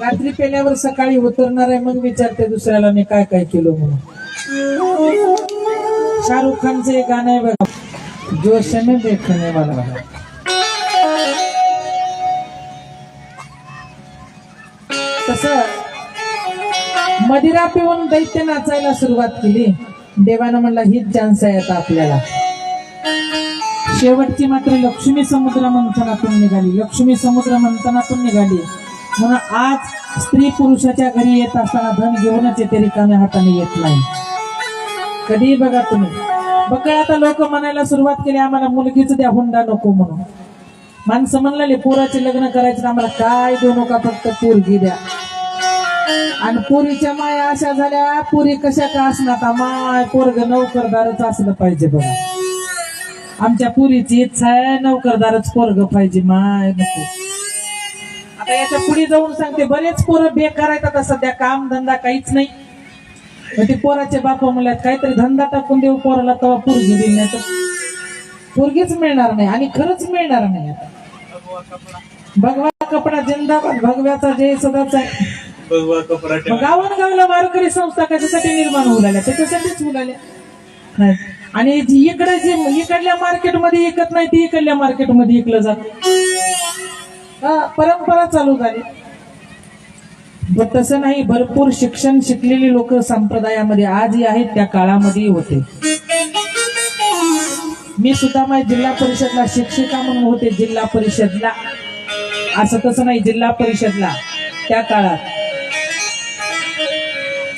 रात्री पेल्यावर सकाळी उतरणार आहे मग विचारते दुसऱ्याला मी काय काय केलं म्हणून? शाहरुख खानचं एक गाणं आहे बघा. जोश में देखने वाला तस मदिरा पिऊन दैत्य नाचायला सुरुवात केली. देवानं म्हणला हीच चान्स आहे आता आपल्याला. शेवटची मात्र लक्ष्मी समुद्र मंथनातून निघाली. लक्ष्मी समुद्र मंथनातून निघाली. म्हणून आज स्त्री पुरुषाच्या घरी येत असताना धन घेऊनच येते रिकाम्या हाताने येत नाही. कधीही बघा तुम्ही. बघा आता लोक म्हणायला सुरुवात केली आम्हाला मुलगीच द्या हुंडा नको म्हणून. माणसं म्हणले पोराचे लग्न करायचे तर आम्हाला काय देऊ नका फक्त पोरगी द्या. आणि पुरीच्या माया अशा झाल्या पुरी कशा का असणार? माय पोरग नौकरदारच असलं पाहिजे बघा. आमच्या पुरीची इच्छा आहे नौकरदारच पोरग पाहिजे माय नको. आता याच्यापुढे जाऊन सांगते बरेच पोरं बेकार आहेत आता सध्या काम धंदा काहीच नाही. ते पोराचे बाप म्हणल्यात काहीतरी धंदा टाकून देऊ पोराला तेव्हा पोरगी देईल नाही तर पोरगीच मिळणार नाही आणि खरंच मिळणार नाही आता. भगवा कपडा जिंदाबाद भगव्याचा जय सदाच आहे. भगवा कपडा मग ठेवा गावांगावला वारकरी संस्था कशासाठी निर्माण होऊ लागल्या? त्याच्यासाठीच होऊ लागल्या. आणि जी इकडे जे इकडल्या मार्केटमध्ये विकत नाही ती इकडल्या मार्केटमध्ये विकलं जात. हा परंपरा चालू झाली. पण तसं नाही भरपूर शिक्षण शिकलेली लोक संप्रदायामध्ये आजही आहेत त्या काळामध्येही होते. मी सुद्धा माझ्या जिल्हा परिषदला शिक्षिका म्हणून होते जिल्हा परिषदला. असं तसं नाही जिल्हा परिषदला त्या काळात.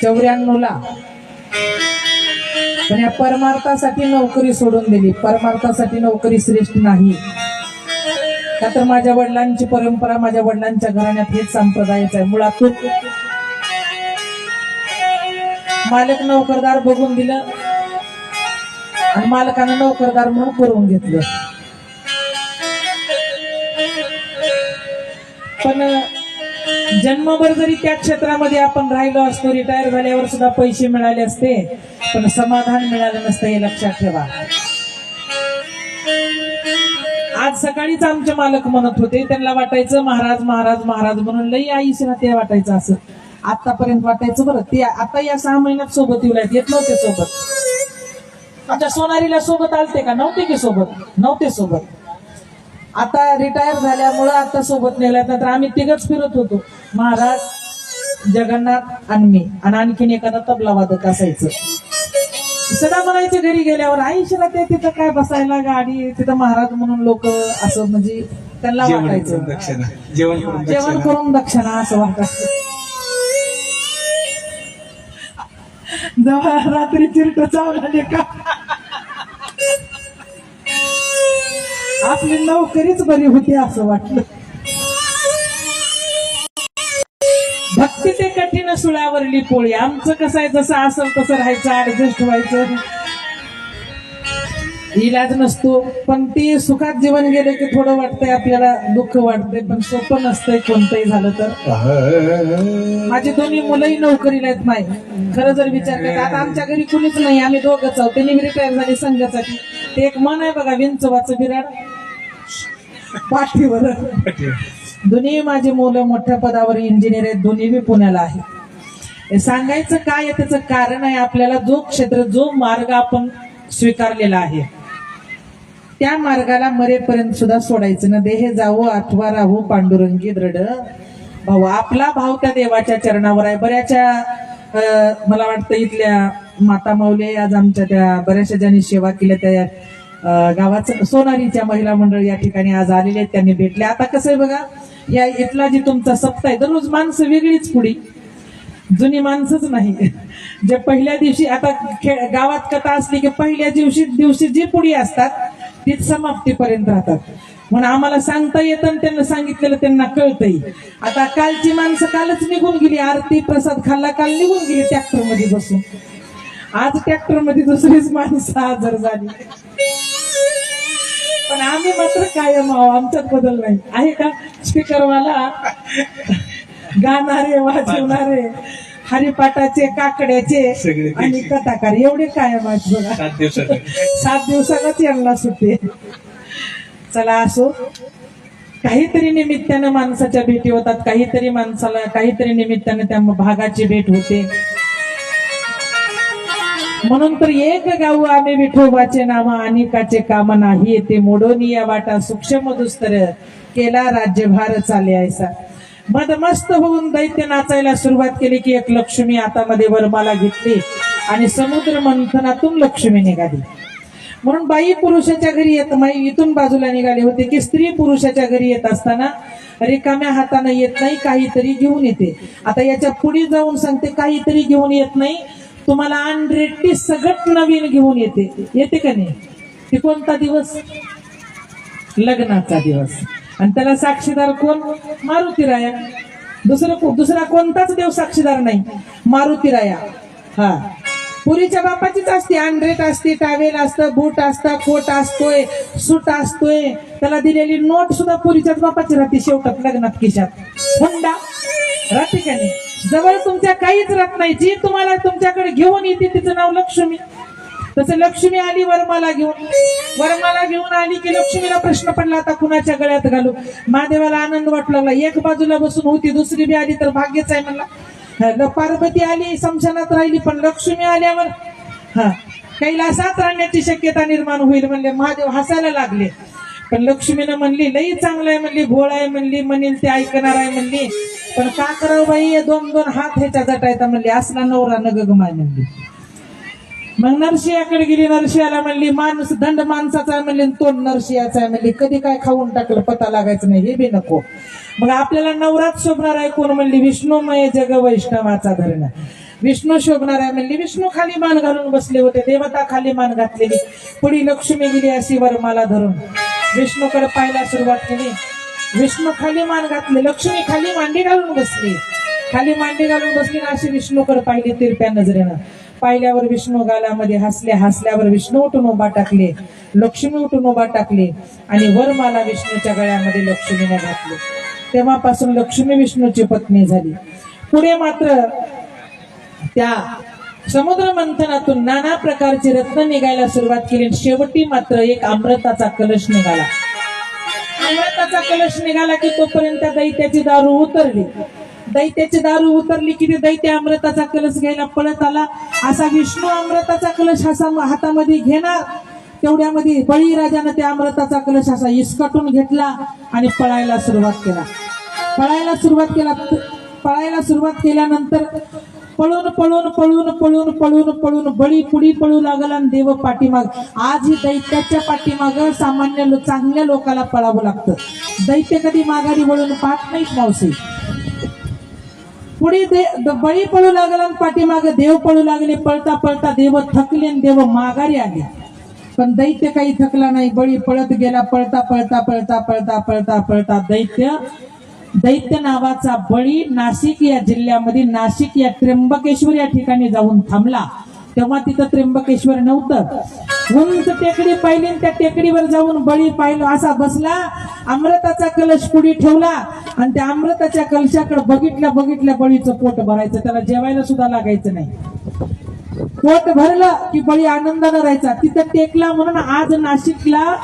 चौऱ्याण्णवला. पण या परमार्थासाठी नोकरी सोडून दिली. परमार्थासाठी नोकरी श्रेष्ठ नाही. का तर माझ्या वडिलांची परंपरा माझ्या वडिलांच्या घराण्यात हेच संप्रदायच आहे. मुळात मालक नोकरदार बघून दिलं आणि मालकानं नोकरदार म्हणून करून घेतलं. पण जन्मभर जरी त्या क्षेत्रामध्ये आपण राहिलो असतो रिटायर झाल्यावर सुद्धा पैसे मिळाले असते पण समाधान मिळालं नसतं हे लक्षात ठेवा. आज सकाळीच आमचे मालक म्हणत होते त्यांना वाटायचं महाराज महाराज महाराज म्हणून लई आईशीला ते वाटायचं असं. आतापर्यंत वाटायचं बरं ते आता या सहा महिन्यात सोबत येऊ येत नव्हते सोबत. आमच्या सोनारीला सोबत आलते का? नव्हते की सोबत? नव्हते सोबत. आता रिटायर झाल्यामुळं आता सोबत नेल्या नंतर आम्ही तिघच फिरत होतो. महाराज जगन्नाथ आणि मी. आणि आणखीन एखादा तबला वादक असायचं. सदा म्हणायचे घरी गेल्यावर आईशीला ते तिथं काय बसायला गाडी तिथं महाराज म्हणून लोक असं म्हणजे त्यांना वाटायचं. दक्षिणा जेवण करून जेवण दक्षिणा. करून दक्षिणा असं वाटायचं. जेव्हा रात्री चिरट चावला का आपली नोकरीच बरी होती असं वाटलं. तिथे कठीण सुळावरली पोळी. आमचं कसं आहे जसं असेल तसं राहायचं ऍडजस्ट व्हायचं. इलाज नसतो पण ती सुखात जीवन गेले की थोडं वाटतंय आपल्याला दुःख वाटतंय पण सोपं नसतंय कोणतंही झालं तर. माझी दोन्ही मुलंही नोकरीला येत नाही खरं जर विचार केला आता आमच्या घरी कुणीच नाही आम्ही दोघंच आहोत. त्यांनी रिटायर झाली संघासाठी. ते एक मन आहे बघा विंचवाचं बिराड पाठीवर. दोन्ही माझी मुलं मोठ्या पदावर इंजिनियर आहेत. दोन्ही मी पुण्याला आहे सांगायचं काय त्याचं कारण आहे आपल्याला जो क्षेत्र जो मार्ग आपण स्वीकारलेला आहे त्या मार्गाला मरेपर्यंत सुद्धा सोडायचं. ना देह जावो अथवा राहू पांडुरंगी दृढ भाऊ आपला भाव त्या देवाच्या चरणावर आहे. बऱ्याचशा मला वाटतं इथल्या माता माऊले आज आमच्या त्या बऱ्याचशा ज्यांनी सेवा केल्या त्या गावाचं सोनारीच्या महिला मंडळ या ठिकाणी आज आलेले आहेत. त्यांनी भेटले. आता कसं आहे बघा या इथला जी तुमचा सप्ताह आहे दररोज माणसं वेगळीच पुढी. जुनी माणसंच नाही. जे पहिल्या दिवशी आता खेळ गावात कथा असली की पहिल्या दिवशी दिवशी जी पुढी असतात तीच समाप्तीपर्यंत राहतात. म्हणून आम्हाला सांगता येतं आणि त्यांना सांगितलेलं त्यांना कळतंय. आता कालची माणसं कालच निघून गेली. आरती प्रसाद खाल्ला काल निघून गेली ट्रॅक्टरमध्ये बसून. आज ट्रॅक्टरमध्ये दुसरीच माणसं हजर झाली. पण आम्ही मात्र कायम आहो आमच्यात बदल नाही. आहे का? स्पीकरवाला गाणारे वाजवणारे हरिपाठाचे काकड्याचे आणि कथाकार. एवढे कायम आहेत बघा. सात दिवसालाच यांना सुट्टी. चला असो. काहीतरी निमित्तानं माणसाच्या भेटी होतात. काहीतरी माणसाला काहीतरी निमित्तानं त्या भागाची भेट होते. म्हणून तर एक गाऊ आम्ही विठोबाचे नाम अनिकाचे काम नाही. ते मोडोनी या वाटा सूक्ष्म दुस्तर केला राज्यभार चाले ऐसा मदमस्त होऊन दैत्य नाचायला सुरुवात केली की एक लक्ष्मी हातामध्ये वरमाला घेतली आणि समुद्र मंथनातून लक्ष्मी निघाली. म्हणून बाई पुरुषाच्या घरी येत माई इथून बाजूला निघाले होते की स्त्री पुरुषाच्या घरी येत असताना रिकाम्या हातानं येत नाही काहीतरी घेऊन येते. आता याच्यापुढे जाऊन सांगते काहीतरी घेऊन येत नाही. तुम्हाला अनरेटी सगळं नवीन घेऊन येते. येते का नाही? ते कोणता दिवस? लग्नाचा दिवस. आणि त्याला साक्षीदार कोण? मारुती राया. दुसरं को- दुसरा कोणताच देव साक्षीदार नाही. मारुती राया. हा. पुरीच्या बापाचीच असते. अनरेट असते टावेल असतं बूट असतं कोट असतोय सूट असतोय. त्याला दिलेली नोट सुद्धा पुरीच्याच बापाची राहते शेवटात लग्नात किशात हुंडा. राहते का नाही? जवळ तुमच्या काहीच राहत नाही. जी तुम्हाला तुमच्याकडे घेऊन येते तिचं नाव लक्ष्मी. तसं लक्ष्मी आली वर्माला घेऊन. वर्माला घेऊन आली की लक्ष्मीला प्रश्न पडला आता कुणाच्या गळ्यात घालू? महादेवाला आनंद वाटू लागला. एक बाजूला बसून होती दुसरी बी आली तर भाग्यच आहे म्हणला. पार्वती आली समशानात राहिली पण लक्ष्मी आल्यावर हा कैलासात राहण्याची शक्यता निर्माण होईल म्हणले. महादेव हसायला लागले. पण लक्ष्मीनं म्हणली लई चांगलं आहे म्हणली भोळ आहे म्हणली म्हणेल ते ऐकणार आहे म्हणली. पण का करावं बाई? हे दोन दोन हात ह्याच्या जटायचा म्हणली असला नवरा न गमाय म्हणली. मग नरशियाकडे गेली नरसियाला म्हणली माणूस दंड माणसाचा आहे म्हणली तोंड नरसियाचा आहे म्हणली कधी काय खाऊन टाकलं पता लागायचं नाही हे बी नको. मग आपल्याला नवरात शोभणार आहे कोण म्हणली विष्णुमय जग वैष्णवाचा धरण विष्णू शोभणार आहे म्हणली विष्णू खाली मान घालून बसले होते देवता खाली मान घातलेली. पुढी लक्ष्मी गेली अशी वर्माला धरून. विष्णूकडे पाहायला सुरुवात केली. विष्णू खाली मान घातले लक्ष्मी खाली मांडी घालून बसली. खाली मांडी घालून बसली ना अशी विष्णूकडे पाहिली तिरप्या नजरेनं. पाहिल्यावर विष्णू गालामध्ये हसले हसल्यावर विष्णू उठून उभा टाकले. लक्ष्मी उठून उभा टाकले आणि वरमाला विष्णूच्या गळ्यामध्ये लक्ष्मीने घातले. तेव्हापासून लक्ष्मी विष्णूची पत्नी झाली. पुढे मात्र त्या समुद्र मंथनातून नाना प्रकारची रत्न निघायला सुरुवात केली शेवटी मात्र एक अमृताचा कलश निघाला. अमृताचा कलश निघाला की तोपर्यंत दैत्याची दारू उतरली. दैत्याची दारू उतरली की ते दैत्य अमृताचा कलश घ्यायला पळत आला. असा विष्णू अमृताचा कलश असा हातामध्ये घेणार. तेवढ्यामध्ये बळीराजानं त्या अमृताचा कलश असा इसकटून घेतला आणि पळायला सुरुवात केला. पळायला सुरुवात केला पळायला सुरुवात केल्यानंतर पळून पळून पळून पळून पळून पळून बळी पुढी पळू लागला आणि देव पाठीमाग. आज ही दैत्याच्या पाठीमाग सामान्य लो- चांगल्या लोकाला पळावं लागतं. दैत्य कधी माघारी वळून पाहत नाहीत मावशी. पुढे दे बळी पळू लागला आणि पाठीमागे देव पळू लागले. पळता पळता देव थकले आणि देव माघारी आले. पण दैत्य काही थकला नाही. बळी पळत गेला. पळता पळता पळता पळता पळता पळता दैत्य दैत्य नावाचा बळी नाशिक या जिल्ह्यामध्ये नाशिक या त्र्यंबकेश्वर या ठिकाणी जाऊन थांबला. तेव्हा तिथं त्र्यंबकेश्वर नव्हतं. उंच टेकडी पाहिली त्या टेकडीवर जाऊन बळी पाहिलं. असा बसला अमृताचा कलश पुढे ठेवला आणि त्या अमृताच्या कलशाकडे बघितल्या बघितल्या बळीचं पोट भरायचं. त्याला जेवायला सुद्धा लागायचं नाही. पोट भरलं की बळी आनंदानं राहायचा. तिथं टेकला म्हणून आज नाशिकला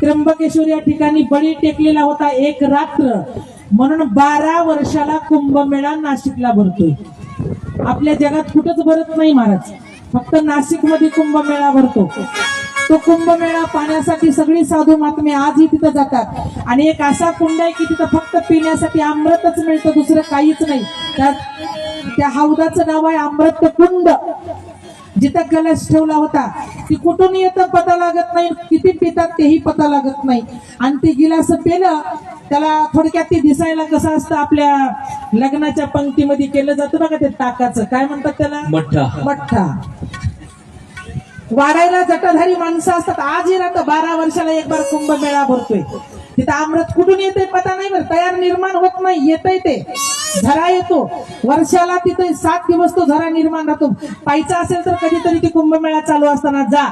त्र्यंबकेश्वर या ठिकाणी बळी टेकलेला होता एक रात्र. म्हणून बारा वर्षाला कुंभमेळा नाशिकला भरतोय. आपल्या जगात कुठंच भरत नाही महाराज. फक्त नाशिकमध्ये कुंभमेळा भरतो. तो कुंभमेळा पाण्यासाठी सगळी साधू महात्मे आजही तिथं जातात. आणि एक असा कुंड आहे की तिथं फक्त पिण्यासाठी अमृतच मिळतं दुसरं काहीच नाही. त्या हौदाचं नाव आहे अमृत कुंड जिथं कलश ठेवला होता ती कुठून येतं पता लागत नाही. किती पितात तेही पता लागत नाही. आणि ते गिलास पेलं त्याला थोडक्यात ते दिसायला कसं असतं आपल्या लग्नाच्या पंक्तीमध्ये केलं जातं बघा ते ताकाचं. काय म्हणतात त्याला? मठ्ठा. मठ्ठा. वाढायला जटाधारी माणसं असतात. आजही राहतं बारा वर्षाला एक बार कुंभमेळा भरतोय. तिथं अमृत कुठून येते पता नाही बरं. तयार निर्माण होत नाही येतय ते. झरा येतो. वर्षाला तिथे सात दिवस तो झरा निर्माण राहतो. पाहिजे असेल तर कधीतरी ती कुंभमेळा चालू असताना जा.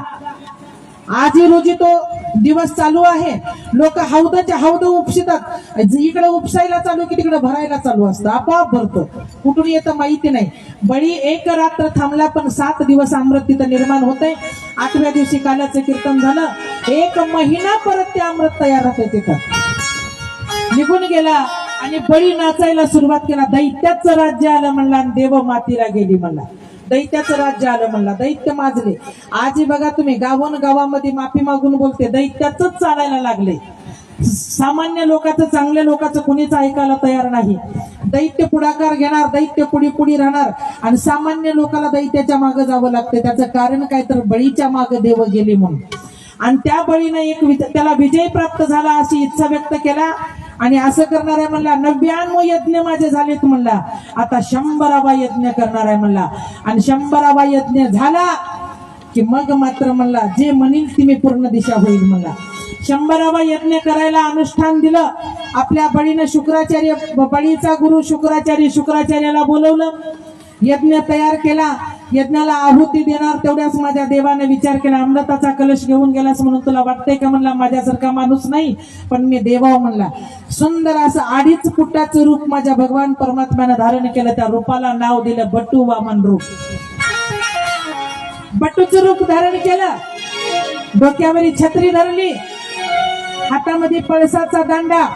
आजही रोजी तो दिवस चालू आहे. लोक हौदाच्या हौद उपसितात इकडे उपसायला चालू की तिकडे भरायला चालू असतं. आपोआप भरतो. कुठून येतं माहिती नाही. बळी एक रात्र थांबला पण सात दिवस अमृत तिथं निर्माण होतंय. आठव्या दिवशी काल्याचं कीर्तन झालं. एक महिना परत ते अमृत तयार होते तिथं. निघून गेला आणि बळी नाचायला सुरुवात केला. दैत्याचं राज्य आलं म्हणला आणि देव मातीला गेली म्हणला. दैत्याचं राज्य आलं म्हणला. दैत्य माजले. आजही बघा तुम्ही गावन गावामध्ये माफी मागून बोलते. दैत्याच चालायला लागले. सामान्य लोकांचं चांगल्या लोकांचं कुणीच ऐकायला तयार नाही. दैत्य पुढाकार घेणार दैत्य पुढी पुढी राहणार. आणि सामान्य लोकांना दैत्याच्या मागे जावं लागतं. त्याचं कारण काय तर बळीच्या मागे देव गेले म्हणून. आणि त्या बळीनं एक विज- त्याला विजय प्राप्त झाला अशी इच्छा व्यक्त केला. आणि असं करणार आहे म्हणला नव्याण्णव यज्ञ माझे झालेत म्हणला. आता शंभरावा यज्ञ करणार आहे म्हणला. आणि शंभरावा यज्ञ झाला की मग मात्र म्हणला जे म्हणील ती मी पूर्ण दिशा होईल म्हणला. शंभरावा यज्ञ करायला अनुष्ठान दिलं. आपल्या बळीनं शुक्राचार्य बळीचा गुरु शुक्राचार्य शुक्राचार्याला बोलवलं. यज्ञ तयार केला. यज्ञाला आहुती देणार तेवढ्याच माझ्या देवाने विचार केला. अमृताचा कलश घेऊन गेलास म्हणून तुला वाटतंय का म्हणला माझ्यासारखा माणूस नाही पण मी देवाव म्हणला. सुंदर असं अडीच फुटाचं रूप माझ्या भगवान परमात्म्यानं धारण केलं. त्या रूपाला नाव दिलं बट्टू वामन रूप. बट्टूचं रूप धारण केलं. डोक्यावरी छत्री धरली. हातामध्ये पळसाचा दांडा.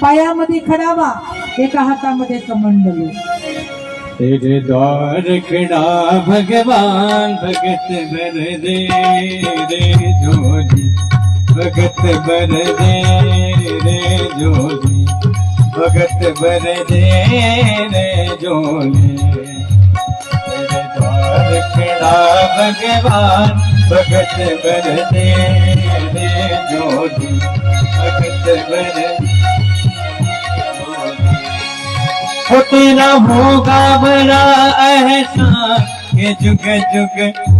पायामध्ये खडावा. एका हातामध्ये कमंडली. तेरे द्वार खड़ा भगवान भगत बर दे रे जोली भगत बर दे रे जोली भगत बर दे रे जोली तेरे द्वार खड़ा भगवान भगत बर दे रे जोली भगत बर वो तेरा होगा बड़ा एहसान ये जुग जुग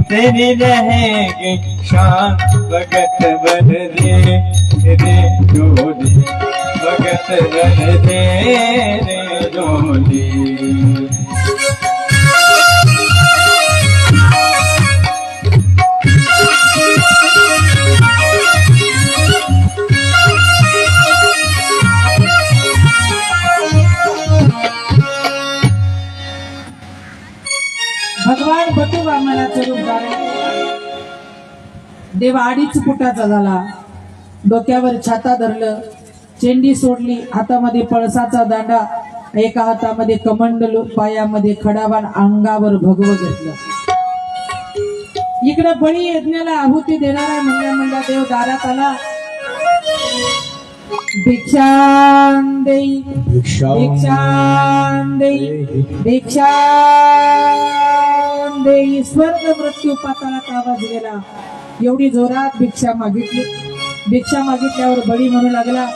तेरी रहेगी शान. भगत बन रे रे जोली भगत बन रे रे जोली देव अडीच फुटाचा झाला. डोक्यावर छाता धरलं. चेंडी सोडली. हातामध्ये पळसाचा दांडा. एका हातामध्ये कमंडलू पायामध्ये खडावान अंगावर भगव घेतलं. इकडे बळी यज्ञाला आहुती देणारा म्हणल्या म्हणल्या देव दारात आला. देई. देई. भिक्षां देई. स्वर्ग मृत्यू पाताळात आवाज गेला. एवढी जोरात भिक्षा मागितली. भिक्षा मागितल्यावर बळी म्हणू लागला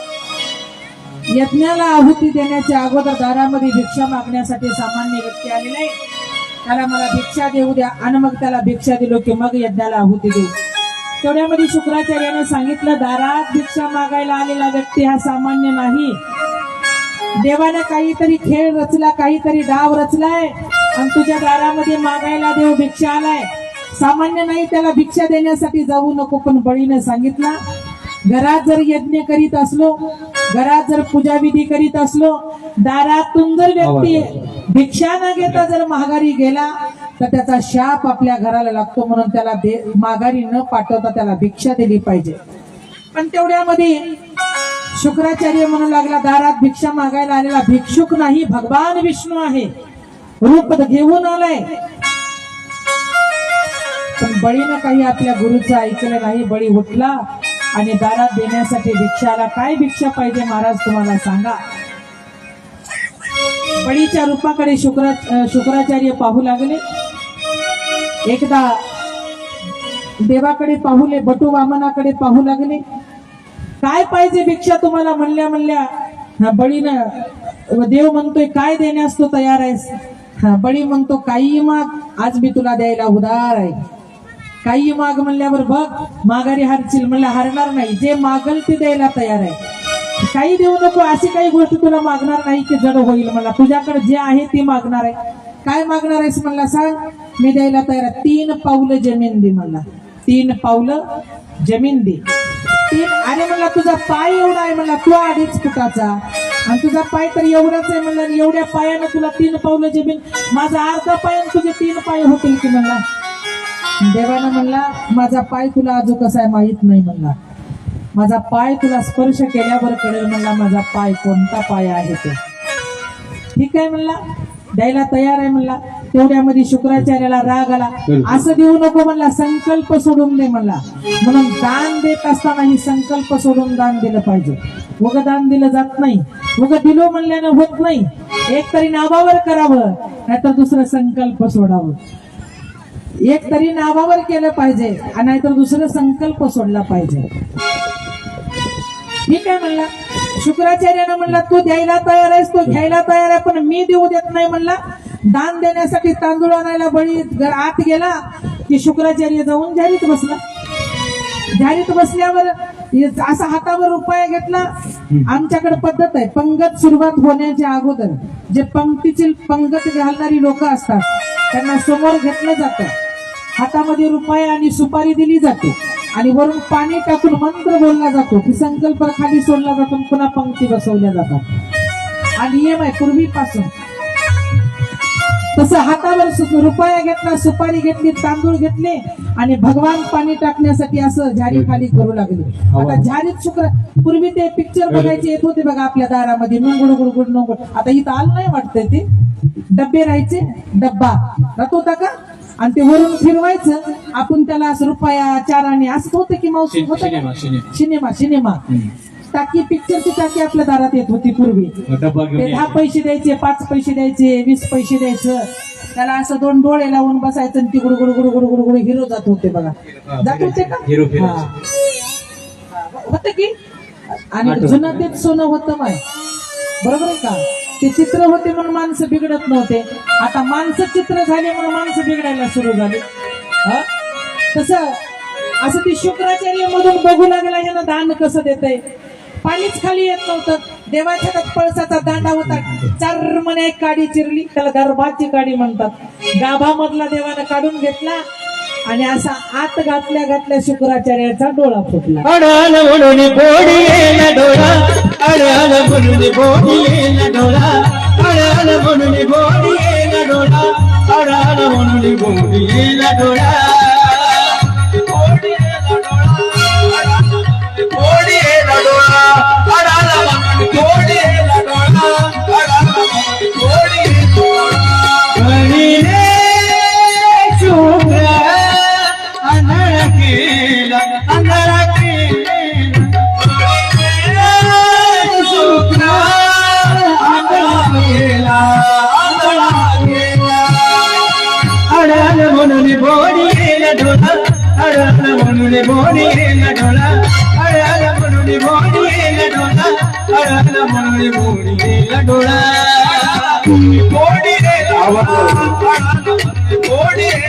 यज्ञाला आहुती देण्याच्या अगोदर दारामध्ये भिक्षा मागण्यासाठी सामान्य व्यक्ती आली नाही. त्याला मला भिक्षा देऊ द्या आणि मग त्याला भिक्षा दिलो की मग यज्ञाला आहुती देऊ. तेवढ्यामध्ये शुक्राचार्याने सांगितलं दारात भिक्षा मागायला आलेला व्यक्ती हा सामान्य नाही. देवाने काहीतरी खेळ रचला काहीतरी डाव रचलाय आणि तुझ्या दारामध्ये मागायला देव भिक्षा आलाय. सामान्य नाही त्याला भिक्षा देण्यासाठी जाऊ नको पण बळीने सांगितला घरात जर यज्ञ करीत असलो घरात जर पूजा विधी करीत असलो दारातून जर व्यक्ती भिक्षा न घेता जर माघारी गेला तर त्याचा शाप आपल्या घराला लागतो म्हणून त्याला माघारी न पाठवता त्याला भिक्षा दिली पाहिजे. पण तेवढ्यामध्ये शुक्राचार्य म्हणू लागला दारात भिक्षा मागायला आलेला भिक्षुक नाही भगवान विष्णू आहे. रूप घेऊन आलाय. पण बळीनं काही आपल्या गुरुचं ऐकलं नाही बळी उठला आणि दारात देण्यासाठी भिक्षाला काय भिक्षा पाहिजे महाराज तुम्हाला सांगा? बळीच्या रूपाकडे शुक्रा शुक्राचार्य पाहू लागले. एकदा देवाकडे पाहुले बटू वामनाकडे पाहू लागले. काय पाहिजे भिक्षा तुम्हाला म्हणल्या म्हणल्या? हा बळीनं देव म्हणतोय काय देण्यास तो तयार आहेस? हा बळी म्हणतो काही मग आज मी तुला द्यायला उदार आहे. काही माग म्हणल्यावर बघ माघारी हारशील म्हणलं हारणार नाही. जे मागल ते द्यायला तयार आहे. काही देऊ नको अशी काही गोष्ट तुला मागणार नाही की जड होईल मला तुझ्याकडे जे आहे ते मागणार आहे. काय मागणार आहेस म्हणला सांग? मी द्यायला तयार आहे. तीन पावलं जमीन दे मला तीन पावलं जमीन दे. तीन अरे म्हणला तुझा पाय एवढा आहे म्हणला तू अडीच फुटाचा. आणि तुझा पाय तर एवढाच आहे म्हणला एवढ्या पायानं तुला तीन पावलं जमीन. माझा अर्धा पाय आणि तुझे तीन पाय होतील की म्हणला? देवानं म्हणला माझा पाय तुला अजून कसा आहे माहीत नाही म्हणला. माझा पाय तुला स्पर्श केल्यावर कळेल म्हणला माझा पाय कोणता पाय आहे ते? ठीक आहे म्हणला. द्यायला तयार आहे म्हणला. तेवढ्यामध्ये शुक्राचार्याला राग आला. असं देऊ नको म्हणला. संकल्प सोडून दे म्हणला. म्हणून दान देत असताना ही संकल्प सोडून दान दिलं पाहिजे. उग दान दिलं जात नाही. उग दिलो म्हणल्यानं होत नाही. एक तरी नावावर करावं नाहीतर दुसरं संकल्प सोडावं. एक तरी नावावर केलं पाहिजे आणि नाहीतर दुसरं संकल्प सोडला पाहिजे. ठीक आहे म्हणला? शुक्राचार्यानं म्हणला तू द्यायला तयार आहेस तू घ्यायला तयार आहे पण मी देऊ देत नाही म्हणला. दान देण्यासाठी तांदूळ आणायला बळी घर आत गेला की शुक्राचार्य जाऊन झारीत बसला. झारीत बसल्यावर असा हातावर उपाय घेतला. आमच्याकडे पद्धत आहे पंगत सुरुवात होण्याच्या अगोदर. जे पंक्तीची पंगत घालणारी लोक असतात त्यांना समोर घेतलं जातं. हातामध्ये रुपया आणि सुपारी दिली जाते. आणि वरून पाणी टाकून मंत्र बोलला जातो. की संकल्प खाली सोडला जातो पुन्हा पंक्ती बसवल्या जातात. हा नियम आहे पूर्वीपासून. तसं हातावर रुपया घेतला सुपारी घेतली तांदूळ घेतले आणि भगवान पाणी टाकण्यासाठी असं झारी खाली करू लागले. आता झारीत शुक्र पूर्वी ते पिक्चर बघायचे येत होते बघा आपल्या दारामध्ये. नुंगुड गुडगुड नुंगुड आता इथं आलं नाही वाटतंय ते. डब्बे राहायचे डब्बा. राहत होता का? आणि ते वरून फिरवायचं. आपण त्याला असं रुपया चार आणि असं होतं की मावशी होतं सिनेमा? सिनेमा. टाकी पिक्चरची टाकी आपल्या दारात येत होती पूर्वी. दहा. पैसे द्यायचे पाच पैसे द्यायचे वीस पैसे द्यायचं. त्याला असं दोन डोळे लावून बसायचं आणि ती good good good good hero जात होते बघा. जात होते का? हिरो. होतं की? आणि. जुनं तेच सोनं होतं माय बरोबर आहे का? ते चित्र होते म्हणून माणसं बिघडत नव्हते. आता माणसं चित्र झाले म्हणून माणसं बिघडायला सुरू झाली. तस तसं असं ते शुक्राचार्य मधून बघू लागला यानं दान कसं देतंय? पाणीच खाली येत नव्हतं. देवाच्या हातात पळसाचा दांडा होता. चार एक काडी चिरली त्याला गर्भाची काडी म्हणतात. गाभामधला देवानं काढून घेतला. आणि असा आत घातल्या घातल्या शुक्राचार्याचा डोळा फुटला. अडाल म्हणून बोडियेला डोळा अडाल म्हणून बोडियेला डोळा अडाल म्हणून बोडियेला डोळा अडाल म्हणून बोडियेला डोळा. ಮನವಿ ಮೂಡಿದೆ ಲಡೋಳ ಮೂಡಿದೆ ಅವತ್ತು ಮೂಡಿದೆ